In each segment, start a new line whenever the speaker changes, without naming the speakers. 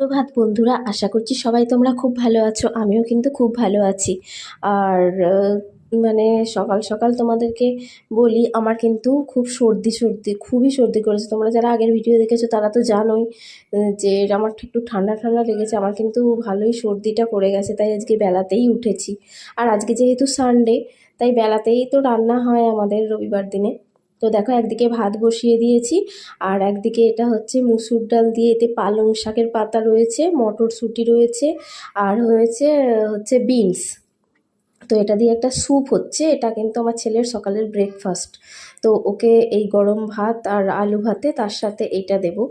সুপ্রভাত বন্ধুরা, আশা করছি সবাই তোমরা খুব ভালো আছো, আমিও কিন্তু খুব ভালো আছি। আর মানে সকাল সকাল তোমাদেরকে বলি, আমার কিন্তু খুব সর্দি সর্দি, খুবই সর্দি করেছে। তোমরা যারা আগের ভিডিও দেখেছ, তারা তো জানোই যে আমার একটু ঠান্ডা ঠান্ডা লেগেছে, আমার কিন্তু ভালোই সর্দিটা পড়ে গেছে, তাই আজকে বেলাতেই উঠেছি। আর আজকে যেহেতু সানডে তাই বেলাতেই তো রান্না হয় আমাদের রবিবার দিনে। তো দেখো একদিকে ভাত বসিয়ে দিয়েছি, আর একদিকে এটা হচ্ছে মুসুর ডাল দিয়ে এতে পালং শাকের পাতা রয়েছে মটরশুঁটি রয়েছে, আর হয়েছে, হচ্ছে বিনস। তো এটা দিয়ে একটা স্যুপ হচ্ছে, এটা কিন্তু আমার ছেলের সকালের ব্রেকফাস্ট তো ওকে এই গরম ভাত আর আলু ভাতে তার সাথে এইটা দেবো।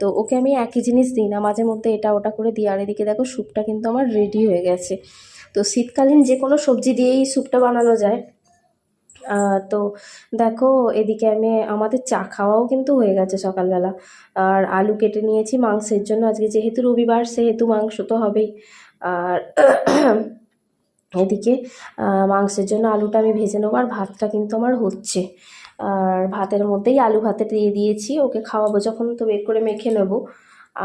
তো ওকে আমি একই জিনিস দিই না, মাঝে মধ্যে এটা ওটা করে দিই, আর এদিকে দেখো স্যুপটা কিন্তু আমার রেডি হয়ে গেছে। তো শীতকালীন যে কোনো সবজি দিয়েই স্যুপটা বানানো যায়। তো দেখো, এদিকে আমি, আমাদের চা খাওয়াও কিন্তু হয়ে গেছে সকালবেলা। আর আলু কেটে নিয়েছি মাংসের জন্য। আজকে যেহেতু রবিবার, সেহেতু মাংস তো হবেই। আর এদিকে মাংসের জন্য আলুটা আমি ভেজে নেব। আর ভাতটা কিন্তু আমার হচ্ছে। আর ভাতের মধ্যেই আলু ভাতে দিয়ে দিয়েছি। ওকে খাওয়াবো যখন, তো বের করে মেখে নেব।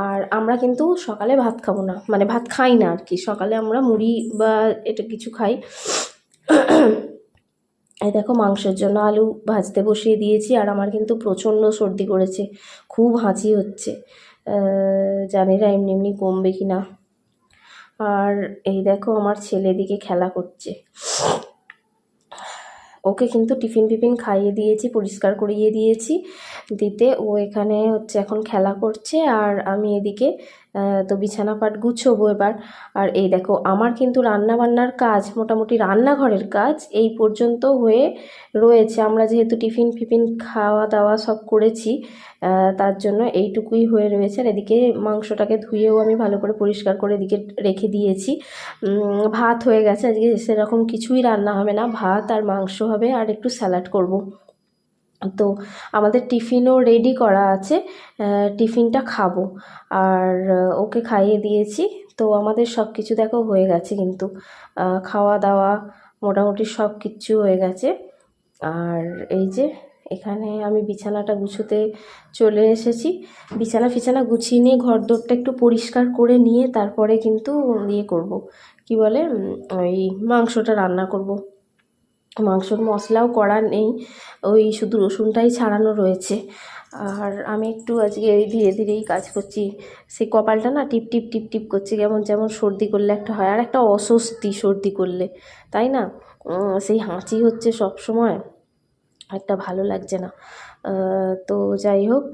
আর আমরা কিন্তু সকালে ভাত খাব না। মানে ভাত খাই না আর কি। সকালে আমরা মুড়ি বা এটা কিছু খাই। এই দেখো মাংসের জন্য আলু ভাজতে বসিয়ে দিয়েছি আর আমার কিন্তু প্রচণ্ড সর্দি করেছে, খুব হাঁচি হচ্ছে। জানি না এমনি এমনি কমবে কি না। আর এই দেখো আমার ছেলে দিকে খেলা করছে। ওকে কিন্তু টিফিন টিফিন খাইয়ে দিয়েছি, পরিষ্কার করিয়ে দিয়েছি। দিতে ও এখানে হচ্ছে এখন খেলা করছে আর আমি এদিকে তো বিছানা পাট গুছোবো এবার। আর এই দেখো, আমার কিন্তু রান্না বান্নার কাজ, মোটামুটি রান্নাঘরের কাজ এই পর্যন্ত হয়ে রয়েছে। আমরা যেহেতু টিফিন ফিফিন খাওয়া দাওয়া সব করেছি তার জন্য এইটুকুই হয়ে রয়েছে। আর এদিকে মাংসটাকে ধুয়েও আমি ভালো করে পরিষ্কার করে এদিকে রেখে দিয়েছি। ভাত হয়ে গেছে। আজকে সেরকম কিছুই রান্না হবে না। ভাত আর মাংস হবে, আর একটু স্যালাড করব। তো আমাদের টিফিনও রেডি করা আছে টিফিনটা খাব। আর ওকে খাইয়ে দিয়েছি। তো আমাদের সব কিছু দেখো হয়ে গেছে কিন্তু। খাওয়া দাওয়া মোটামুটি সব কিছু হয়ে গেছে। আর এই যে এখানে আমি বিছানাটা গুছোতে চলে এসেছি। বিছানা ফিছানা গুছিয়ে নিয়ে ঘর দোরটা একটু পরিষ্কার করে নিয়ে তারপরে কিন্তু ইয়ে করব। কি বলে? ওই মাংসটা রান্না করব। মাংসর মশলাও করা নেই, ওই শুধু রসুনটাই ছাড়ানো রয়েছে। আর আমি একটু আজকে এই ধীরে ধীরেই কাজ করছি। সেই কপালটা না টিপ টিপ টিপ টিপ করছে যেমন যেমন সর্দি করলে একটা হয়, আর একটা অস্বস্তি সর্দি করলে, তাই না? সেই হাঁচি হচ্ছে সব সময়, একটা ভালো লাগছে না। তো যাই হোক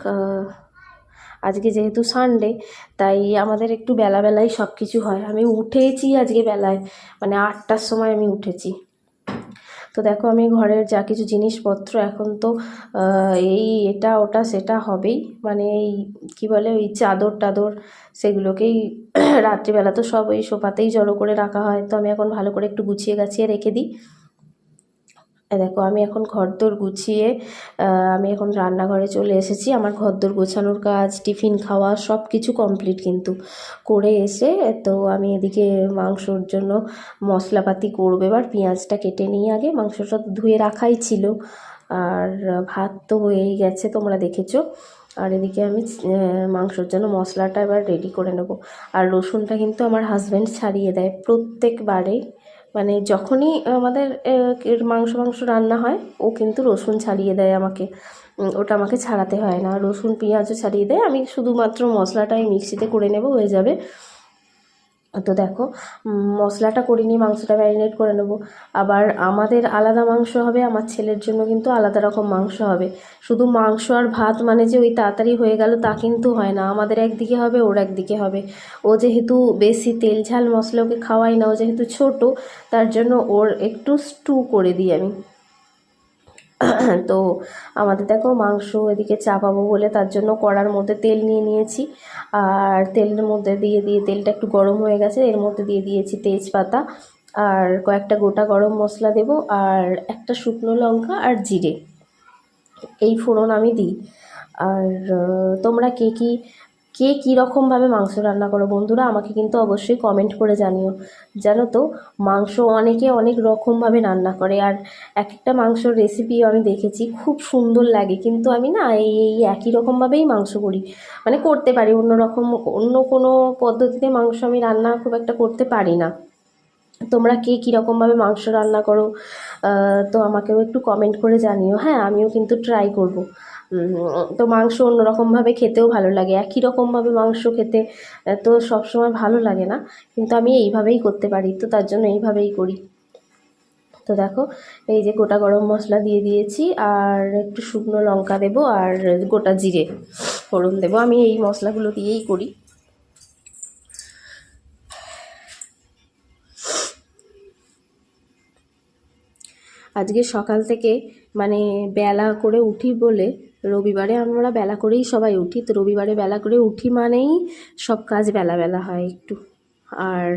আজকে যেহেতু সানডে তাই আমাদের একটু বেলাবেলাই সব কিছু হয়। আমি উঠেছি আজকে বেলায় মানে আটটার সময় আমি উঠেছি। তো দেখো আমি ঘরের যা কিছু জিনিসপত্র এখন তো এই এটা, ওটা, সেটা হবেই। মানে এই কী বলে, ওই চাদর টাদর সেগুলোকেই রাত্রিবেলা তো সব ওই সোফাতেই জড়ো করে রাখা হয়। তো আমি এখন ভালো করে একটু গুছিয়ে গাছিয়ে রেখে দিই। দেখো, আমি এখন ঘরদোর গুছিয়ে আমি এখন রান্নাঘরে চলে এসেছি। আমার ঘরদোর গোছানোর কাজ, টিফিন খাওয়া সব কিছু কমপ্লিট কিন্তু করে এসে, তো আমি এদিকে মাংসর জন্য মশলাপাতি করব। এবার পেঁয়াজটা কেটে নিয়ে আগে, মাংসটা তো ধুয়ে রাখাই ছিল। আর ভাত তো হয়েই গেছে, তোমরা দেখেছ। আর এদিকে আমি মাংসর জন্য মশলাটা এবার রেডি করে নেব। আর রসুনটা কিন্তু আমার হাজব্যান্ড ছাড়িয়ে দেয় প্রত্যেকবারেই। মানে যখনই আমাদের মাংস মাংস রান্না হয়, ও কিন্তু রসুন ছাড়িয়ে দেয় আমাকে। ওটা আমাকে ছাড়াতে হয় না। রসুন, পেঁয়াজও ছাড়িয়ে দেয়। আমি শুধুমাত্র মশলাটাই মিক্সিতে করে নেব, হয়ে যাবে। তো দেখো মশলাটা করে নিয়ে মাংসটা ম্যারিনেট করে নেব। আবার আমাদের আলাদা মাংস হবে, আমার ছেলের জন্য কিন্তু আলাদা রকম মাংস হবে। শুধু মাংস আর ভাত মানে যে ওই তাড়াতাড়ি হয়ে গেল, তা কিন্তু হয় না। আমাদের একদিকে হবে, ওর একদিকে হবে। ও যেহেতু বেশি তেল ঝাল মশলা ওকে খাওয়াই না, ও যেহেতু ছোট, তার জন্য ওর একটু স্টু করে দিই আমি। তো আমাদের দেখো মাংস এদিকে চাপাবো বলে তার জন্য কড়ার মধ্যে তেল নিয়ে নিয়েছি। আর তেলের মধ্যে দিয়ে দিয়ে তেলটা একটু গরম হয়ে গেছে, এর মধ্যে দিয়ে দিয়েছি তেজপাতা। আর কয়েকটা গোটা গরম মশলা দেবো, আর একটা শুকনো লঙ্কা আর জিরে। এই ফোড়ন আমি দিই। আর তোমরা কে কী কে কী রকমভাবে মাংস রান্না করো, বন্ধুরা আমাকে কিন্তু অবশ্যই কমেন্ট করে জানিও। জানো তো, মাংস অনেকে অনেক রকমভাবে রান্না করে আর এক একটা মাংসর রেসিপিও আমি দেখেছি, খুব সুন্দর লাগে। কিন্তু আমি না এই একই রকমভাবেই মাংস করি। মানে করতে পারি, অন্য রকম, অন্য কোনো পদ্ধতিতে মাংস আমি রান্না খুব একটা করতে পারি না। তোমরা কে কীরকমভাবে মাংস রান্না করো তো আমাকেও একটু কমেন্ট করে জানিও। হ্যাঁ আমিও কিন্তু ট্রাই করব। তো মাংস অন্যরকমভাবে খেতেও ভালো লাগে। একই রকমভাবে মাংস খেতে তো সবসময় ভালো লাগে না। কিন্তু আমি এইভাবেই করতে পারি, তো তার জন্য এইভাবেই করি। তো দেখো, এই যে গোটা গরম মশলা দিয়ে দিয়েছি, আর একটু শুকনো লঙ্কা দেব, আর গোটা জিরে ফোড়ন দেবো। আমি এই মশলাগুলো দিয়েই করি। আজকে সকাল থেকে মানে বেলা করে উঠি বলে রবিবারে আমরা বেলা করেই সবাই উঠি। তো রবিবারে বেলা করে উঠি মানেই সব কাজ বেলা বেলা হয় একটু। আর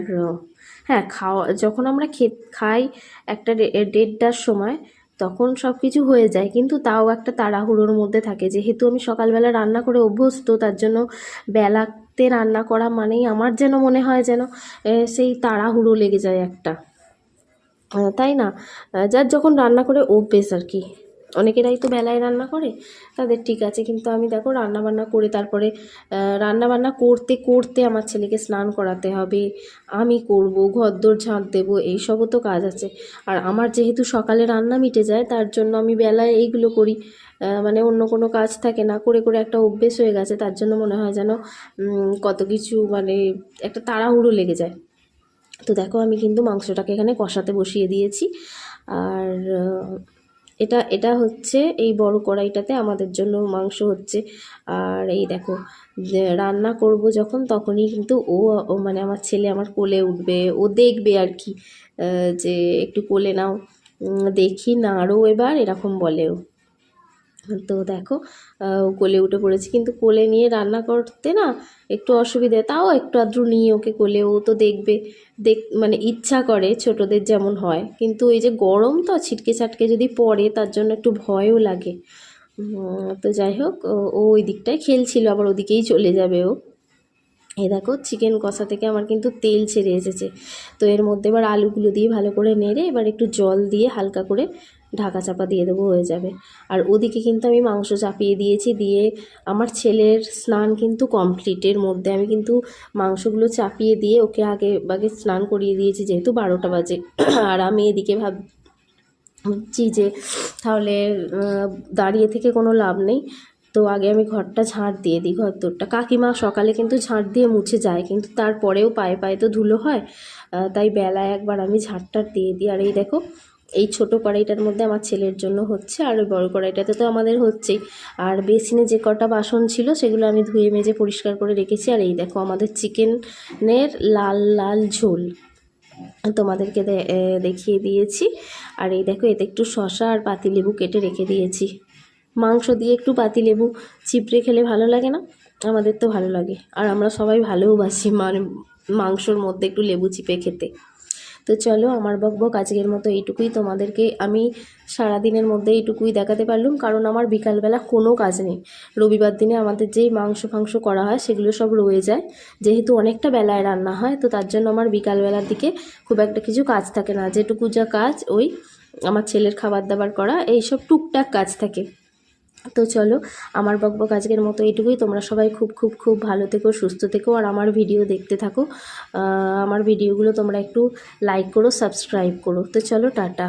হ্যাঁ খাওয়া, যখন আমরা খে, খাই একটা দেড়টার সময় তখন সব কিছু হয়ে যায়। কিন্তু তাও একটা তাড়াহুড়োর মধ্যে থাকে। যেহেতু আমি সকালবেলা রান্না করে অভ্যস্ত, তার জন্য বেলাতে রান্না করা মানেই আমার যেন মনে হয় যেন সেই তাড়াহুড়ো লেগে যায় একটা। তাই না? যার যখন রান্না করে অভ্যেস আর কি। অনেকেরাই তো বেলায় রান্না করে, তাদের ঠিক আছে। কিন্তু আমি দেখো রান্না বান্না করে তারপরে রান্না বান্না করতে করতে আমার ছেলেকে স্নান করাতে হবে, আমি করব, ঘরদোর ঝাঁট দেবো, এইসবও তো কাজ আছে। আর আমার যেহেতু সকালে রান্না মিটে যায়, তার জন্য আমি বেলায় এইগুলো করি। মানে অন্য কোনো কাজ থাকে না, করে করে একটা অভ্যেস হয়ে গেছে, তার জন্য মনে হয় যেন কত কিছু মানে একটা তাড়াহুড়ো লেগে যায়। তো দেখো আমি কিন্তু মাংসটাকে এখানে কষাতে বসিয়ে দিয়েছি। আর এটা এটা হচ্ছে এই বড় কড়াইটাতে আমাদের জন্য মাংস হচ্ছে। আর এই দেখো রান্না করব যখন তখনই কিন্তু ও মানে আমার ছেলে আমার কোলে উঠবে, ও দেখবে আর কি যে একটু কোলে নাও দেখি নাড়ো এবার এরকম বলে ও। তো দেখো কোলে উঠে পড়েছে। কিন্তু কোলে নিয়ে রান্না করতে না একটু অসুবিধে। তাও একটু আধটু নিয়ে ওকে কোলে, ও তো দেখবে, দেখ মানে ইচ্ছা করে ছোটদের যেমন হয়। কিন্তু এই যে গরম তো, ছিটকে ছাটকে যদি পড়ে, তার জন্য একটু ভয়ও লাগে। তো যাই হোক ও ওই দিকটায় খেলছিল, আবার ওদিকেই চলে যাবে ও। এই দেখো, চিকেন কষা থেকে আমার কিন্তু তেল ছেড়ে এসেছে। তো এর মধ্যে এবার আলুগুলো দিয়ে ভালো করে নেড়ে, এবার একটু জল দিয়ে হালকা করে ঢাকা চাপা দিয়ে দেবো, হয়ে যাবে। আর ওদিকে কিন্তু আমি মাংস চাপিয়ে দিয়েছি, দিয়ে আমার ছেলের স্নান কিন্তু কমপ্লিটের মধ্যে। আমি কিন্তু মাংসগুলো চাপিয়ে দিয়ে ওকে আগে আগে স্নান করিয়ে দিয়েছি, যেহেতু বারোটা বাজে। আর আমি এদিকে ভাব ভাবছি যে, তাহলে দাঁড়িয়ে থেকে কোনো লাভ নেই। তো আগে আমি ঘরটা ঝাঁট দিয়ে দিই, ঘর তোরটা কাকিমা সকালে কিন্তু ঝাঁট দিয়ে মুছে যায়, কিন্তু তারপরেও পায়ে পায়ে তো ধুলো হয়। তাই বেলায় একবার আমি ঝাঁটটা দিয়ে দিই। আর এই দেখো এই ছোট কড়াইটার মধ্যে আমার ছেলের জন্য হচ্ছে, আর ওই বড় কড়াইটাতে তো আমাদের হচ্ছেই। আর বেসিনে যে কটা বাসন ছিল, সেগুলো আমি ধুয়ে মেজে পরিষ্কার করে রেখেছি। আর এই দেখো, আমাদের চিকেনের লাল লাল ঝোল তোমাদেরকে দেখিয়ে দিয়েছি। আর এই দেখো, এতে একটু শশা আর পাতিলেবু কেটে রেখে দিয়েছি। মাংস দিয়ে একটু পাতিলেবু চিপড়ে খেলে ভালো লাগে না? আমাদের তো ভালো লাগে। আর আমরা সবাই ভালোবাসি মানে মাংসর মধ্যে একটু লেবু চিপে খেতে। তো চলো, আমার বকবক আজকের মতো এইটুকুই তোমাদেরকে আমি সারা দিনের মধ্যে এইটুকুই দেখাতে পারলাম, কারণ আমার বিকালবেলা কোনো কাজ নেই। রবিবার দিনে আমাদের যেই মাংস ফাংস করা হয়, সেগুলো সব রয়ে যায়। যেহেতু অনেকটা বেলায় রান্না হয়, তো তার জন্য আমার বিকালবেলার দিকে খুব একটা কিছু কাজ থাকে না। যেটুকু যা কাজ, ওই আমার ছেলের খাবার দাবার করা, এইসব টুকটাক কাজ থাকে। তো চলো, আমার বকবক আজকের মতো এটুকুই তোমরা সবাই খুব খুব খুব ভালো থেকো, সুস্থ থেকো, আর আমার ভিডিও দেখতে থাকো। আমার ভিডিওগুলো তোমরা একটু লাইক করো সাবস্ক্রাইব করো। তো চলো, টাটা।